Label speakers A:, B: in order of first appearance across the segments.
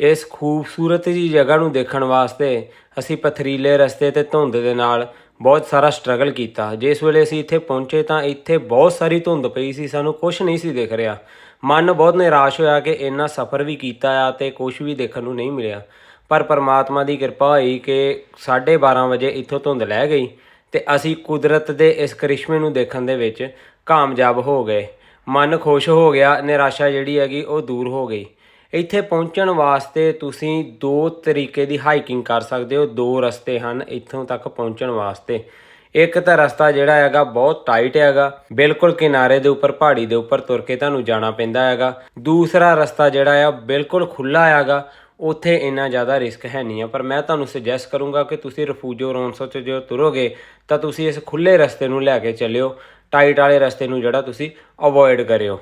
A: ਇਸ ਖੂਬਸੂਰਤ ਜੀ ਜਗ੍ਹਾ ਨੂੰ ਦੇਖਣ ਵਾਸਤੇ ਅਸੀਂ ਪਥਰੀਲੇ ਰਸਤੇ ਤੇ ਧੁੰਦ ਦੇ ਨਾਲ ਬਹੁਤ ਸਾਰਾ ਸਟਰਗਲ ਕੀਤਾ। ਜਿਸ ਵੇਲੇ ਅਸੀਂ ਇੱਥੇ ਪਹੁੰਚੇ ਤਾਂ ਇੱਥੇ ਬਹੁਤ ਸਾਰੀ ਧੁੰਦ ਪਈ ਸੀ, ਸਾਨੂੰ ਕੁਝ ਨਹੀਂ ਸੀ ਦਿਖ ਰਿਹਾ। ਮਨ ਬਹੁਤ ਨਿਰਾਸ਼ ਹੋਇਆ ਕਿ ਇੰਨਾ ਸਫ਼ਰ ਵੀ ਕੀਤਾ ਆ ਤੇ ਕੁਝ ਵੀ ਦੇਖਣ ਨੂੰ ਨਹੀਂ ਮਿਲਿਆ। ਪਰ ਪਰਮਾਤਮਾ ਦੀ ਕਿਰਪਾ ਹੋਈ ਕਿ 12:30 ਵਜੇ ਇੱਥੋਂ ਧੁੰਦ ਲੈ ਗਈ ਤੇ ਅਸੀਂ ਕੁਦਰਤ ਦੇ ਇਸ ਕਰਿਸ਼ਮੇ ਨੂੰ ਦੇਖਣ ਦੇ ਵਿੱਚ ਕਾਮਯਾਬ ਹੋ ਗਏ। ਮਨ ਖੁਸ਼ ਹੋ ਗਿਆ, ਨਿਰਾਸ਼ਾ ਜਿਹੜੀ ਹੈਗੀ ਉਹ ਦੂਰ ਹੋ ਗਈ। ਇੱਥੇ ਪਹੁੰਚਣ ਵਾਸਤੇ ਤੁਸੀਂ ਦੋ ਤਰੀਕੇ ਦੀ ਹਾਈਕਿੰਗ ਕਰ ਸਕਦੇ ਹੋ। ਦੋ ਰਸਤੇ ਹਨ ਇੱਥੋਂ ਤੱਕ ਪਹੁੰਚਣ ਵਾਸਤੇ। ਇੱਕ ਤਾਂ ਰਸਤਾ ਜਿਹੜਾ ਹੈਗਾ ਬਹੁਤ ਟਾਈਟ ਹੈਗਾ, ਬਿਲਕੁਲ ਕਿਨਾਰੇ ਦੇ ਉੱਪਰ, ਪਹਾੜੀ ਦੇ ਉੱਪਰ ਤੁਰ ਕੇ ਤੁਹਾਨੂੰ ਜਾਣਾ ਪੈਂਦਾ ਹੈਗਾ। ਦੂਸਰਾ ਰਸਤਾ ਜਿਹੜਾ ਆ, ਬਿਲਕੁਲ ਖੁੱਲਾ ਹੈਗਾ, ਉੱਥੇ ਇੰਨਾ ਜ਼ਿਆਦਾ ਰਿਸਕ ਹੈ ਨਹੀਂ ਆ। ਪਰ ਮੈਂ ਤੁਹਾਨੂੰ ਸੁਜੈਸਟ ਕਰੂੰਗਾ ਕਿ ਤੁਸੀਂ ਰਫੂਜੋ ਰੌਨਸੋ ਚ ਜੋ ਤੁਰੋਗੇ, ਤਾਂ ਤੁਸੀਂ ਇਸ ਖੁੱਲੇ ਰਸਤੇ ਨੂੰ ਲੈ ਕੇ ਚੱਲਿਓ। ਟਾਈਟ ਵਾਲੇ ਰਸਤੇ ਨੂੰ ਜਿਹੜਾ ਤੁਸੀਂ ਅਵੋਇਡ ਕਰਿਓ।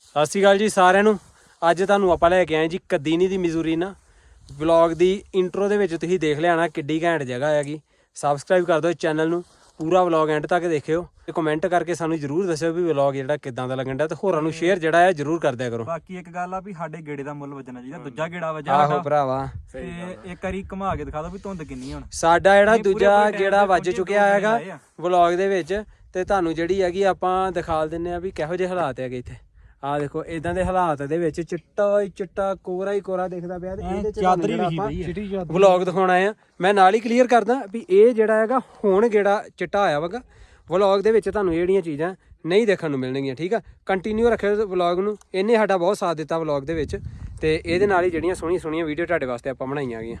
A: ਸਤਿ ਸ਼੍ਰੀ ਅਕਾਲ ਜੀ ਸਾਰਿਆਂ ਨੂੰ। ਅੱਜ ਤੁਹਾਨੂੰ ਆਪਾਂ ਲੈ ਕੇ ਆਏ ਜੀ ਕਦੀਨੀ ਦੀ ਮਿਜ਼ੂਰੀ ਨਾ। ਵਲੌਗ ਦੀ ਇੰਟਰੋ ਦੇ ਵਿੱਚ ਤੁਸੀਂ ਦੇਖ ਲਿਆ ਨਾ ਕਿੱਡੀ ਘੈਂਟ ਜਗ੍ਹਾ ਹੈਗੀ। ਸਬਸਕ੍ਰਾਈਬ ਕਰ ਦਿਓ ਚੈਨਲ ਨੂੰ। ਪੂਰਾ ਵਲੌਗ ਐਂਡ ਤੱਕ ਦੇਖਿਓ ਤੇ ਕਮੈਂਟ ਕਰਕੇ ਸਾਨੂੰ ਜਰੂਰ ਦੱਸਿਓ ਵੀ ਵਲੌਗ ਜਿਹੜਾ ਕਿਦਾਂ ਦਾ ਲੱਗਣ ਡਿਆ ਤੇ ਹੋਰਾਂ ਨੂੰ ਸ਼ੇਅਰ ਜਿਹੜਾ ਹੈ ਜਰੂਰ ਕਰ ਦਿਆ ਕਰੋ।
B: ਬਾਕੀ ਇੱਕ ਗੱਲ ਆ ਵੀ ਸਾਡੇ ਗੇੜੇ ਦਾ ਮੁੱਲ ਵੱਜਣਾ ਚਾਹੀਦਾ ਦੂਜਾ ਗੇੜਾ ਵੱਜਾ
A: ਆਹੋ ਭਰਾਵਾ।
B: ਤੇ ਇੱਕ ਵਾਰੀ ਘੁਮਾ ਕੇ ਦਿਖਾ ਦਿਓ ਵੀ ਧੁੰਦ ਕਿੰਨੀ ਹੁਣ।
A: ਸਾਡਾ ਜਿਹੜਾ ਦੂਜਾ ਗੇੜਾ ਵੱਜ ਚੁੱਕਿਆ
B: ਦੋ
A: ਹੈਗਾ। ਵਲੌਗ ਦੇ ਵਿੱਚ ਤੇ ਤੁਹਾਨੂੰ ਜਿਹੜੀ ਹੈਗੀ ਆਪਾਂ ਦਿਖਾ ਦਿੰਨੇ ਆ ਵੀ ਕਿਹੋ ਜਿਹੇ ਹਾਲਾਤ ਹੈਗੇ ਇੱਥੇ। ਆਹ ਦੇਖੋ ਇਦਾਂ ਦੇ ਹਾਲਾਤ ਦੇ ਵਿੱਚ ਚਿੱਟਾ ਹੀ ਚਿੱਟਾ ਕੋਰਾ ਹੀ ਕੋਰਾ ਦਿਖਦਾ ਪਿਆ ਤੇ ਇਹਦੇ ਚ
B: ਚਾਦਰੀ
A: ਜਿਹੜਾ
B: ਪਈ ਆ।
A: ਆਪਾਂ ਵਲੌਗ ਦਿਖਾਉਣਾ ਆ। ਮੈਂ ਨਾਲ ਹੀ ਕਲੀਅਰ ਕਰਦਾ ਵੀ ਇਹ ਜਿਹੜਾ ਹੈਗਾ ਹੁਣ ਗੇੜਾ ਚਿੱਟਾ ਆਇਆ ਵਗਾ ਵਲੌਗ ਦੇ ਵਿੱਚ ਤੁਹਾਨੂੰ ਇਹ ਜਿਹੜੀਆਂ ਚੀਜ਼ਾਂ ਨਹੀਂ ਦੇਖਣ ਨੂੰ ਮਿਲਣਗੀਆਂ ਠੀਕ ਆ? ਕੰਟੀਨਿਊ ਰੱਖਿਓ ਵਲੌਗ ਨੂੰ। ਇਹਨੇ ਸਾਡਾ ਬਹੁਤ ਸਾਥ ਦਿੱਤਾ ਵਲੌਗ ਦੇ ਵਿੱਚ ਤੇ ਇਹਦੇ ਨਾਲ ਹੀ ਜਿਹੜੀਆਂ ਸੋਹਣੀਆਂ ਸੋਹਣੀਆਂ ਵੀਡੀਓ ਤੁਹਾਡੇ ਵਾਸਤੇ ਆਪਾਂ ਬਣਾਈਆਂ ਗਈਆਂ।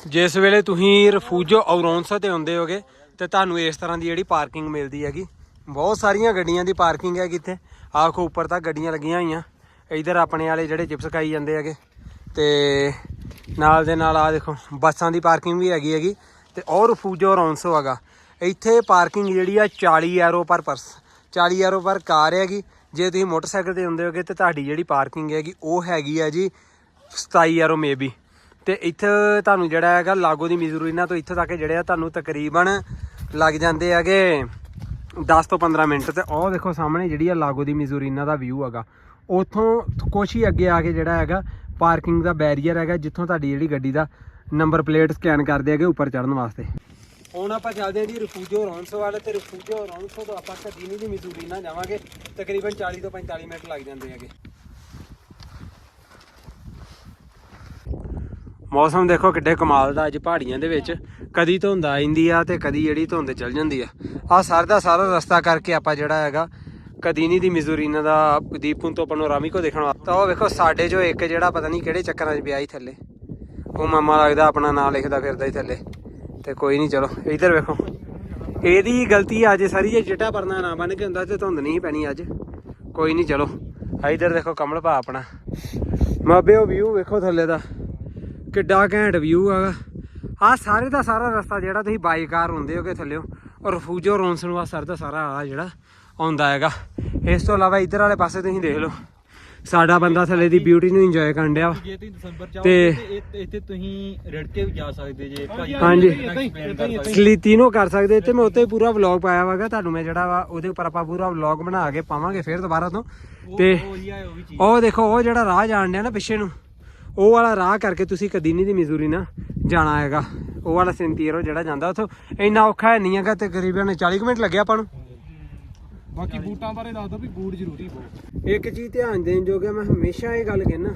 A: ਜਿਸ ਵੇਲੇ ਤੁਸੀਂ ਰਫੂਜੋ ਔਰੌਂਸਾ ਤੇ ਆਉਂਦੇ ਹੋਗੇ ਤੇ ਤੁਹਾਨੂੰ ਇਸ ਤਰ੍ਹਾਂ ਦੀ ਜਿਹੜੀ ਪਾਰਕਿੰਗ ਮਿਲਦੀ ਹੈਗੀ ਬਹੁਤ ਸਾਰੀਆਂ ਗੱਡੀਆਂ ਦੀ ਪਾਰਕਿੰਗ ਹੈਗੀ ਇੱਥੇ ਆਖੋ, ਉੱਪਰ ਤੱਕ ਗੱਡੀਆਂ ਲੱਗੀਆਂ ਹੋਈਆਂ। ਇਧਰ ਆਪਣੇ ਵਾਲੇ ਜਿਹੜੇ ਚਿਪਸ ਖਾਈ ਜਾਂਦੇ ਹੈਗੇ। ਤੇ ਨਾਲ ਦੇ ਨਾਲ ਆ ਦੇਖੋ, ਬੱਸਾਂ ਦੀ ਪਾਰਕਿੰਗ ਵੀ ਹੈਗੀ ਹੈਗੀ। ਤੇ ਔਰ ਫੂਜੋ ਰੌਂਸੋ ਹੈਗਾ। ਇੱਥੇ ਪਾਰਕਿੰਗ ਜਿਹੜੀ ਆ 40 ਯੂਰੋ ਪਰ ਪਰਸ। 40 ਯੂਰੋ ਪਰ ਕਾਰ ਹੈਗੀ। ਜੇ ਤੁਸੀਂ ਮੋਟਰਸਾਈਕਲ ਤੇ ਹੁੰਦੇ ਹੋਗੇ ਤੇ ਤੁਹਾਡੀ ਜਿਹੜੀ ਪਾਰਕਿੰਗ ਹੈਗੀ, ਉਹ ਹੈਗੀ ਆ ਜੀ 27 ਯੂਰੋ ਮੇਬੀ ਤੇ ਇੱਥੇ ਤੁਹਾਨੂੰ ਜਿਹੜਾ ਹੈਗਾ, ਲਾਗੋ ਦੀ ਮਿਜ਼ੂਰੀਨਾ ਤੋਂ ਇੱਥੇ ਤੱਕ ਜਿਹੜੇ ਆ, ਤੁਹਾਨੂੰ ਤਕਰੀਬਨ ਲੱਗ ਜਾਂਦੇ ਹੈਗੇ। 10 ਤੋਂ 15 ਮਿੰਟ ਤੇ ਉਹ ਦੇਖੋ ਸਾਹਮਣੇ ਜਿਹੜੀ ਆ ਲਾਗੋ ਦੀ ਮਿਜ਼ੂਰੀਨਾ ਦਾ ਵਿਊ ਹੈਗਾ। ਉਥੋਂ ਕੁਛ ਹੀ ਅੱਗੇ ਆ ਕੇ ਜਿਹੜਾ ਹੈਗਾ ਪਾਰਕਿੰਗ ਦਾ ਬੈਰੀਅਰ ਹੈਗਾ, ਜਿੱਥੋਂ ਤੁਹਾਡੀ ਜਿਹੜੀ ਗੱਡੀ ਦਾ ਨੰਬਰ ਪਲੇਟ ਸਕੈਨ ਕਰਦੇ ਹੈਗੇ ਉੱਪਰ ਚੜਨ ਵਾਸਤੇ। ਹੁਣ ਆਪਾਂ ਚੱਲਦੇ ਹਾਂ ਜੀ ਰਫੂਜੋ ਰੌਨਸੋ ਵਾਲੇ ਤੇ ਰਫੂਜੋ ਰੌਨਸੋ ਤੋਂ ਆਪਾਂ ਕਦੀਨੀ ਦੀ ਮਿਜ਼ੂਰੀਨਾ ਜਾਵਾਂਗੇ। ਤਕਰੀਬਨ 40 ਤੋਂ 45 ਮਿੰਟ ਲੱਗ ਜਾਂਦੇ ਹੈਗੇ। ਮੌਸਮ ਦੇਖੋ ਕਿੱਡੇ ਕਮਾਲ ਦਾ ਅੱਜ ਪਹਾੜੀਆਂ ਦੇ ਵਿੱਚ। ਕਦੀ ਧੁੰਦ ਆ ਜਾਂਦੀ ਆ ਤੇ ਕਦੀ ਜਿਹੜੀ ਧੁੰਦ ਚੱਲ ਜਾਂਦੀ ਆ। ਆ ਸਰ ਦਾ ਸਾਰਾ ਰਸਤਾ ਕਰਕੇ ਆਪਾਂ ਜਿਹੜਾ ਹੈਗਾ ਕਦੀਨੀ ਦੀ ਮਿਜ਼ੂਰੀਨਾ ਦਾ ਦੀਪੂਨ ਤੋਂ ਪਨੋਰਾਮੀ ਕੋ ਦੇਖਣ ਵਾਸਤੇ। ਤਾਂ ਉਹ ਵੇਖੋ, ਸਾਡੇ ਜੋ ਇੱਕ ਜਿਹੜਾ ਪਤਾ ਨਹੀਂ ਕਿਹੜੇ ਚੱਕਰਾਂ 'ਚ ਪਿਆ ਹੀ ਥੱਲੇ। ਉਹ ਮਾਮਾ ਲੱਗਦਾ ਆਪਣਾ ਨਾਂ ਲਿਖਦਾ ਫਿਰਦਾ ਹੀ ਥੱਲੇ। ਤੇ ਕੋਈ ਨਹੀਂ, ਚਲੋ, ਇੱਧਰ ਵੇਖੋ। ਇਹਦੀ ਗਲਤੀ ਅੱਜ ਸਾਰੀ ਜੇ ਚਿੱਟਾ ਪਰਨਾ ਨਾ ਬਣ ਕੇ ਹੁੰਦਾ ਤੇ ਧੁੰਦ ਨਹੀਂ ਪੈਣੀ ਅੱਜ। ਕੋਈ ਨਹੀਂ, ਚਲੋ ਆ ਇੱਧਰ ਦੇਖੋ ਕਮਲ ਭਾ ਆਪਣਾ। ਮਾਬੇ ਉਹ ਵਿਊ ਵੇਖੋ ਥੱਲੇ ਦਾ। ਕਿੱਡਾ ਘੈਂਟ ਵਿਊ ਹੈਗਾ। ਆ ਸਾਰੇ ਦਾ ਸਾਰਾ ਰਸਤਾ ਜਿਹੜਾ ਤੁਸੀਂ ਬਾਈ ਕਾਰ ਹੁੰਦੇ ਹੋਗੇ ਥੱਲਿਓ ਔਰ ਰਫੂਜੋ ਰੌਨਸ ਨੂੰ ਆ ਸਰ ਦਾ ਸਾਰਾ ਆ ਜਿਹੜਾ ਆਉਂਦਾ ਹੈਗਾ। ਇਸ ਤੋਂ ਇਲਾਵਾ ਇੱਧਰ ਵਾਲੇ ਪਾਸੇ ਤੁਸੀਂ ਦੇਖ ਲਓ। ਸਾਡਾ ਬੰਦਾ ਥੱਲੇ ਦੀ ਬਿਊਟੀ ਨੂੰ ਇੰਜੋਏ ਕਰਨ ਡਿਆ ਵਾ।
B: ਜੇ ਤੁਸੀਂ ਦਸੰਬਰ
A: ਤੇ-
B: ਆਓਗੇ ਤੇ ਇਹ- ਇੱਥੇ ਤੁਸੀਂ ਰੜ ਕੇ ਵੀ ਜਾ ਸਕਦੇ ਜੇ ਭਾਜੀ
A: ਹਾਂਜੀ।
B: ਸਕਦੇ।
A: ਸਲੀਤੀਨੋ ਕਰ ਸਕਦੇ ਤੇ ਮੈਂ ਉੱਤੇ ਪੂਰਾ ਵਲੌਗ ਪਾਇਆ ਵਾਗਾ ਤੁਹਾਨੂੰ ਮੈਂ ਜਿਹੜਾ ਵਾ ਉਹਦੇ ਉੱਪਰ ਆਪਾਂ ਪੂਰਾ ਵਲੌਗ ਬਣਾ ਕੇ ਪਾਵਾਂਗੇ ਫਿਰ ਦੁਬਾਰਾ ਤੋਂ। ਤੇ
B: ਉਹ ਹੀ ਆ ਉਹ ਵੀ ਚੀਜ਼।
A: ਉਹ ਦੇਖੋ ਉਹ ਜਿਹੜਾ ਰਾਹ ਜਾਣ ਡਿਆ ਨਾ ਪਿੱਛੇ ਨੂੰ ਉਹ ਵਾਲਾ ਰਾਹ ਕਰਕੇ ਤੁਸੀਂ ਕਦੀਨੀ ਦੀ ਮਿਜ਼ੂਰੀ ਨਾ ਜਾਣਾ ਹੈਗਾ। ਉਹ ਵਾਲਾ ਸੈਂਟੀਅਰੋ ਜਿਹੜਾ ਜਾਂਦਾ ਉੱਥੋਂ। ਇੰਨਾ ਔਖਾ ਹੈ ਨਹੀਂ ਹੈਗਾ ਤਕਰੀਬਨ 40 ਕੁ ਮਿੰਟ ਲੱਗਿਆ ਆਪਾਂ ਨੂੰ।
B: ਬਾਕੀ ਬੂਟਾਂ ਬਾਰੇ ਦੱਸ ਦੋ ਵੀ ਬੂਟ ਜ਼ਰੂਰੀ ਬਹੁਤ।
A: ਇੱਕ ਚੀਜ਼ ਧਿਆਨ ਦੇਣ ਯੋਗ ਹੈ ਮੈਂ ਹਮੇਸ਼ਾ ਇਹ ਗੱਲ ਕਹਿਣਾ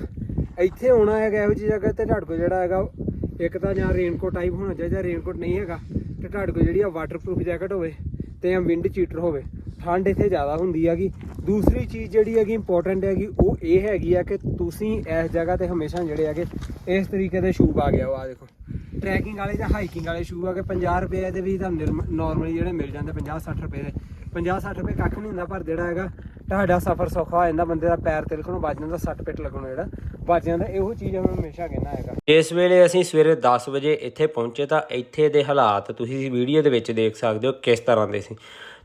A: ਇੱਥੇ ਆਉਣਾ ਹੈਗਾ ਇਹੋ ਜਿਹੀ ਜਗ੍ਹਾ ਤੇ ਤੁਹਾਡੇ ਕੋਲ ਜਿਹੜਾ ਹੈਗਾ ਇੱਕ ਤਾਂ ਜਾਂ ਰੇਨਕੋਟ ਟਾਈਪ ਹੋਣਾ ਚਾਹੀਦਾ ਰੇਨਕੋਟ ਨਹੀਂ ਹੈਗਾ ਤੇ ਤੁਹਾਡੇ ਕੋਲ ਜਿਹੜੀ ਆ ਵਾਟਰਪ੍ਰੂਫ ਜੈਕਟ ਹੋਵੇ ਤੇ ਜਾਂ ਵਿੰਡ ਚੀਟਰ ਹੋਵੇ ਠੰਡ ਇੱਥੇ ਜ਼ਿਆਦਾ ਹੁੰਦੀ ਹੈਗੀ। ਦੂਸਰੀ ਚੀਜ਼ ਜਿਹੜੀ ਹੈਗੀ ਇੰਪੋਰਟੈਂਟ ਹੈਗੀ ਉਹ ਇਹ ਹੈਗੀ ਆ ਕਿ ਤੁਸੀਂ ਇਸ ਜਗ੍ਹਾ ਤੇ ਹਮੇਸ਼ਾ ਜਿਹੜੇ ਹੈਗੇ ਇਸ ਤਰੀਕੇ ਦੇ ਸ਼ੂ ਪਾ ਕੇ ਆਓ ਆ ਦੇਖੋ। ਟਰੈਕਿੰਗ ਵਾਲੇ ਜਾਂ ਹਾਈਕਿੰਗ ਵਾਲੇ ਸ਼ੂ ਆ ਕੇ 50 ਰੁਪਏ ਦੇ ਵੀ ਤੁਹਾਨੂੰ ਨਾਰਮਲੀ ਜਿਹੜੇ ਮਿਲ ਜਾਂਦੇ 50 60 ਰੁਪਏ ਦੇ। 50 60 ਰੁਪਏ ਕੱਖ ਨਹੀਂ ਹੁੰਦਾ ਪਰ ਜਿਹੜਾ ਹੈਗਾ, ਤੁਹਾਡਾ ਸਫ਼ਰ ਸੌਖਾ ਹੋ ਜਾਂਦਾ, ਬੰਦੇ ਦਾ ਪੈਰ ਤਿਲਕਣੋਂ ਬਚ ਜਾਂਦਾ, ਸੱਟ ਪਿੱਟ ਲੱਗਣ ਜਿਹੜਾ ਬਚ ਜਾਂਦਾ, ਇਹੋ ਚੀਜ਼ ਮੈਂ ਹਮੇਸ਼ਾ ਕਹਿੰਦਾ ਹੈਗਾ। ਇਸ ਵੇਲੇ ਅਸੀਂ ਸਵੇਰੇ 10 ਵਜੇ ਇੱਥੇ ਪਹੁੰਚੇ ਤਾਂ ਇੱਥੇ ਦੇ ਹਾਲਾਤ ਤੁਸੀਂ ਵੀਡੀਓ ਦੇ ਵਿੱਚ ਦੇਖ ਸਕਦੇ ਹੋ ਕਿਸ ਤਰ੍ਹਾਂ ਦੇ ਸੀ।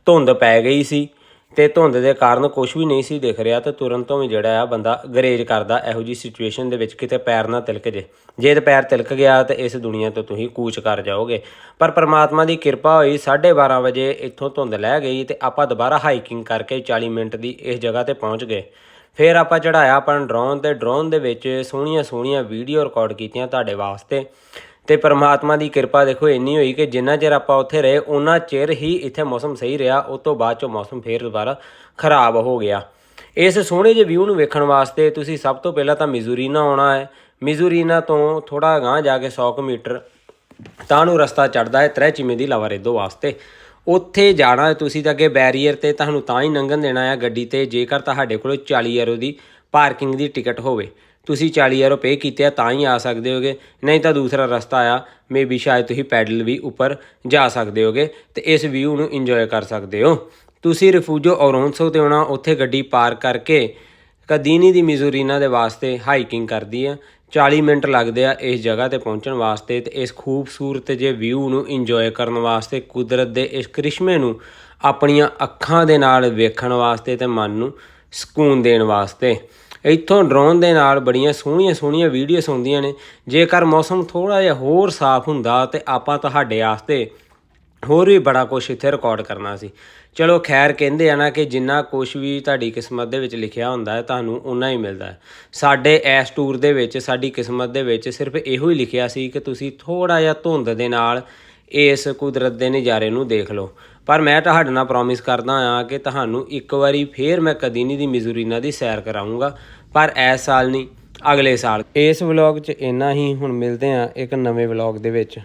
A: ਧੁੰਦ ਪੈ ਗਈ ਸੀ। ਤੇ ਧੁੰਦ ਦੇ ਕਾਰਨ ਕੁਝ ਵੀ ਨਹੀਂ ਸੀ ਦਿਖ ਰਿਹਾ ਤੇ ਤੁਰੰਤ ਤੋਂ ਵੀ ਜਿਹੜਾ ਆ ਬੰਦਾ ਗਰੇਜ ਕਰਦਾ ਇਹੋ ਜੀ ਸਿਚੁਏਸ਼ਨ ਦੇ ਵਿੱਚ ਕਿਤੇ ਪੈਰ ਨਾ ਤਿਲਕ ਜੇ। ਜੇ ਤੇ ਪੈਰ ਤਿਲਕ ਗਿਆ ਤੇ ਇਸ ਦੁਨੀਆ ਤੋਂ ਤੁਸੀਂ ਕੂਚ ਕਰ ਜਾਓਗੇ। ਪਰ ਪ੍ਰਮਾਤਮਾ ਦੀ ਕਿਰਪਾ ਹੋਈ 12:30 ਵਜੇ ਇੱਥੋਂ ਧੁੰਦ ਲੈ ਗਈ ਤੇ ਆਪਾਂ ਦੁਬਾਰਾ ਹਾਈਕਿੰਗ ਕਰਕੇ 40 ਮਿੰਟ ਦੀ ਇਸ ਜਗ੍ਹਾ ਤੇ ਪਹੁੰਚ ਗਏ।
C: ਫਿਰ ਆਪਾਂ ਚੜਾਇਆ ਆਪਣਾ ਡਰੋਨ ਤੇ ਡਰੋਨ ਦੇ ਵਿੱਚ ਸੋਹਣੀਆਂ ਸੋਹਣੀਆਂ ਵੀਡੀਓ ਰਿਕਾਰਡ ਕੀਤੀਆਂ ਤੁਹਾਡੇ ਵਾਸਤੇ। ਤੇ ਪਰਮਾਤਮਾ ਦੀ ਕਿਰਪਾ ਦੇਖੋ, ਇੰਨੀ ਹੋਈ ਕਿ ਜਿੰਨਾ ਚਿਰ ਆਪਾਂ ਉੱਥੇ ਰਹੇ ਉਹਨਾਂ ਚਿਰ ਹੀ ਇੱਥੇ ਮੌਸਮ ਸਹੀ ਰਿਹਾ, ਉਸ ਤੋਂ ਬਾਅਦ ਚੋਂ ਮੌਸਮ ਫੇਰ ਦੁਬਾਰਾ ਖਰਾਬ ਹੋ ਗਿਆ। ਇਸ ਸੋਹਣੇ ਜਿਹੇ ਵਿਊ ਨੂੰ ਵੇਖਣ ਵਾਸਤੇ ਤੁਸੀਂ ਸਭ ਤੋਂ ਪਹਿਲਾਂ ਤਾਂ ਮਿਜ਼ੂਰੀਨਾ ਆਉਣਾ ਹੈ। ਮਿਜ਼ੂਰੀਨਾ ਤੋਂ ਥੋੜਾ ਗਾਂਹ ਜਾ ਕੇ 100 ਕੁ ਮੀਟਰ ਤਾਂ ਨੂੰ ਰਸਤਾ ਚੜਦਾ ਹੈ ਤ੍ਰੈਚੀਮੇ ਦੀ ਲਵਾਰੇਦੋ ਵਾਸਤੇ। ਉੱਥੇ ਜਾਣਾ ਤੁਸੀਂ ਤਾਂ ਅੱਗੇ ਬੈਰੀਅਰ ਤੇ ਤੁਹਾਨੂੰ ਤਾਂ ਹੀ ਲੰਘਣ ਦੇਣਾ ਹੈ ਗੱਡੀ ਤੇ, ਜੇਕਰ ਤੁਹਾਡੇ ਕੋਲ 40 ਯੂਰੋ ਦੀ ਪਾਰਕਿੰਗ ਦੀ ਟਿਕਟ ਹੋਵੇ। ਤੁਸੀਂ 40 ਯੂਰੋ ਪੇ ਕੀਤੇ ਆ, ਤਾਂ ਹੀ ਆ ਸਕਦੇ ਹੋਗੇ। ਨਹੀਂ ਤਾਂ ਦੂਸਰਾ ਰਸਤਾ ਆ ਮੇਬੀ ਸ਼ਾਇਦ ਤੁਸੀਂ ਪੈਡਲ ਵੀ ਉੱਪਰ ਜਾ ਸਕਦੇ ਹੋਗੇ ਤੇ ਇਸ ਵਿਊ ਨੂੰ ਇੰਜੋਏ ਕਰ ਸਕਦੇ ਹੋ। ਤੁਸੀਂ ਰਿਫੂਜੋ ਔਰੋਂਸੋ ਤੇ ਆਉਣਾ, ਉੱਥੇ ਗੱਡੀ ਪਾਰਕ ਕਰਕੇ ਕਦੀਨੀ ਦੀ ਮਿਜ਼ੂਰੀਨਾ ਦੇ ਵਾਸਤੇ ਹਾਈਕਿੰਗ ਕਰਦੀ ਆ। 40 ਮਿੰਟ ਲੱਗਦੇ ਆ ਇਸ ਜਗ੍ਹਾ ਤੇ ਪਹੁੰਚਣ ਵਾਸਤੇ ਤੇ ਇਸ ਖੂਬਸੂਰਤ ਜੇ ਵਿਊ ਨੂੰ ਇੰਜੋਏ ਕਰਨ ਵਾਸਤੇ, ਕੁਦਰਤ ਦੇ ਇਸ ਕ੍ਰਿਸ਼ਮੇ ਨੂੰ ਆਪਣੀਆਂ ਅੱਖਾਂ ਦੇ ਨਾਲ ਵੇਖਣ ਵਾਸਤੇ ਤੇ ਮਨ ਨੂੰ ਸਕੂਨ ਦੇਣ ਵਾਸਤੇ। ਇੱਥੋਂ ਡਰੋਨ ਦੇ ਨਾਲ ਬੜੀਆਂ ਸੋਹਣੀਆਂ ਸੋਹਣੀਆਂ ਵੀਡੀਓਜ਼ ਆਉਂਦੀਆਂ ਨੇ। ਜੇਕਰ ਮੌਸਮ ਥੋੜਾ ਜਿਹਾ ਹੋਰ ਸਾਫ਼ ਹੁੰਦਾ ਤੇ ਆਪਾਂ ਤੁਹਾਡੇ ਵਾਸਤੇ ਹੋਰ ਵੀ ਬੜਾ ਕੁਝ ਇੱਥੇ ਰਿਕਾਰਡ ਕਰਨਾ ਸੀ। ਚਲੋ ਖੈਰ ਕਹਿੰਦੇ ਆ ਨਾ ਕਿ ਜਿੰਨਾ ਕੁਝ ਵੀ ਤੁਹਾਡੀ ਕਿਸਮਤ ਦੇ ਵਿੱਚ ਲਿਖਿਆ ਹੁੰਦਾ ਹੈ, ਤੁਹਾਨੂੰ ਉਨਾ ਹੀ ਮਿਲਦਾ ਹੈ। ਸਾਡੇ ਇਸ ਟੂਰ ਦੇ ਵਿੱਚ, ਸਾਡੀ ਕਿਸਮਤ ਦੇ ਵਿੱਚ ਸਿਰਫ ਇਹੋ ਹੀ ਲਿਖਿਆ ਸੀ ਕਿ ਤੁਸੀਂ ਥੋੜਾ ਜਿਹਾ ਧੁੰਦ ਦੇ ਨਾਲ ਇਸ ਕੁਦਰਤ ਦੇ ਨਜ਼ਾਰੇ ਨੂੰ ਦੇਖ ਲਓ। ਪਰ ਮੈਂ ਤੁਹਾਡੇ ਨਾਲ ਪ੍ਰੋਮਿਸ ਕਰਦਾ ਆ ਕਿ ਤੁਹਾਨੂੰ ਇੱਕ ਵਾਰੀ ਫੇਰ ਮੈਂ ਕਦੀਨੀ ਦੀ ਮਿਜ਼ੂਰੀਨਾ ਦੀ ਸੈਰ ਕਰਾਉਂਗਾ ਪਰ ਇਸ ਸਾਲ ਨਹੀਂ, ਅਗਲੇ ਸਾਲ। ਇਸ ਵਲੌਗ 'ਚ ਇੰਨਾ ਹੀ, ਹੁਣ ਮਿਲਦੇ ਆ ਇੱਕ ਨਵੇਂ ਵਲੌਗ ਦੇ ਵਿੱਚ।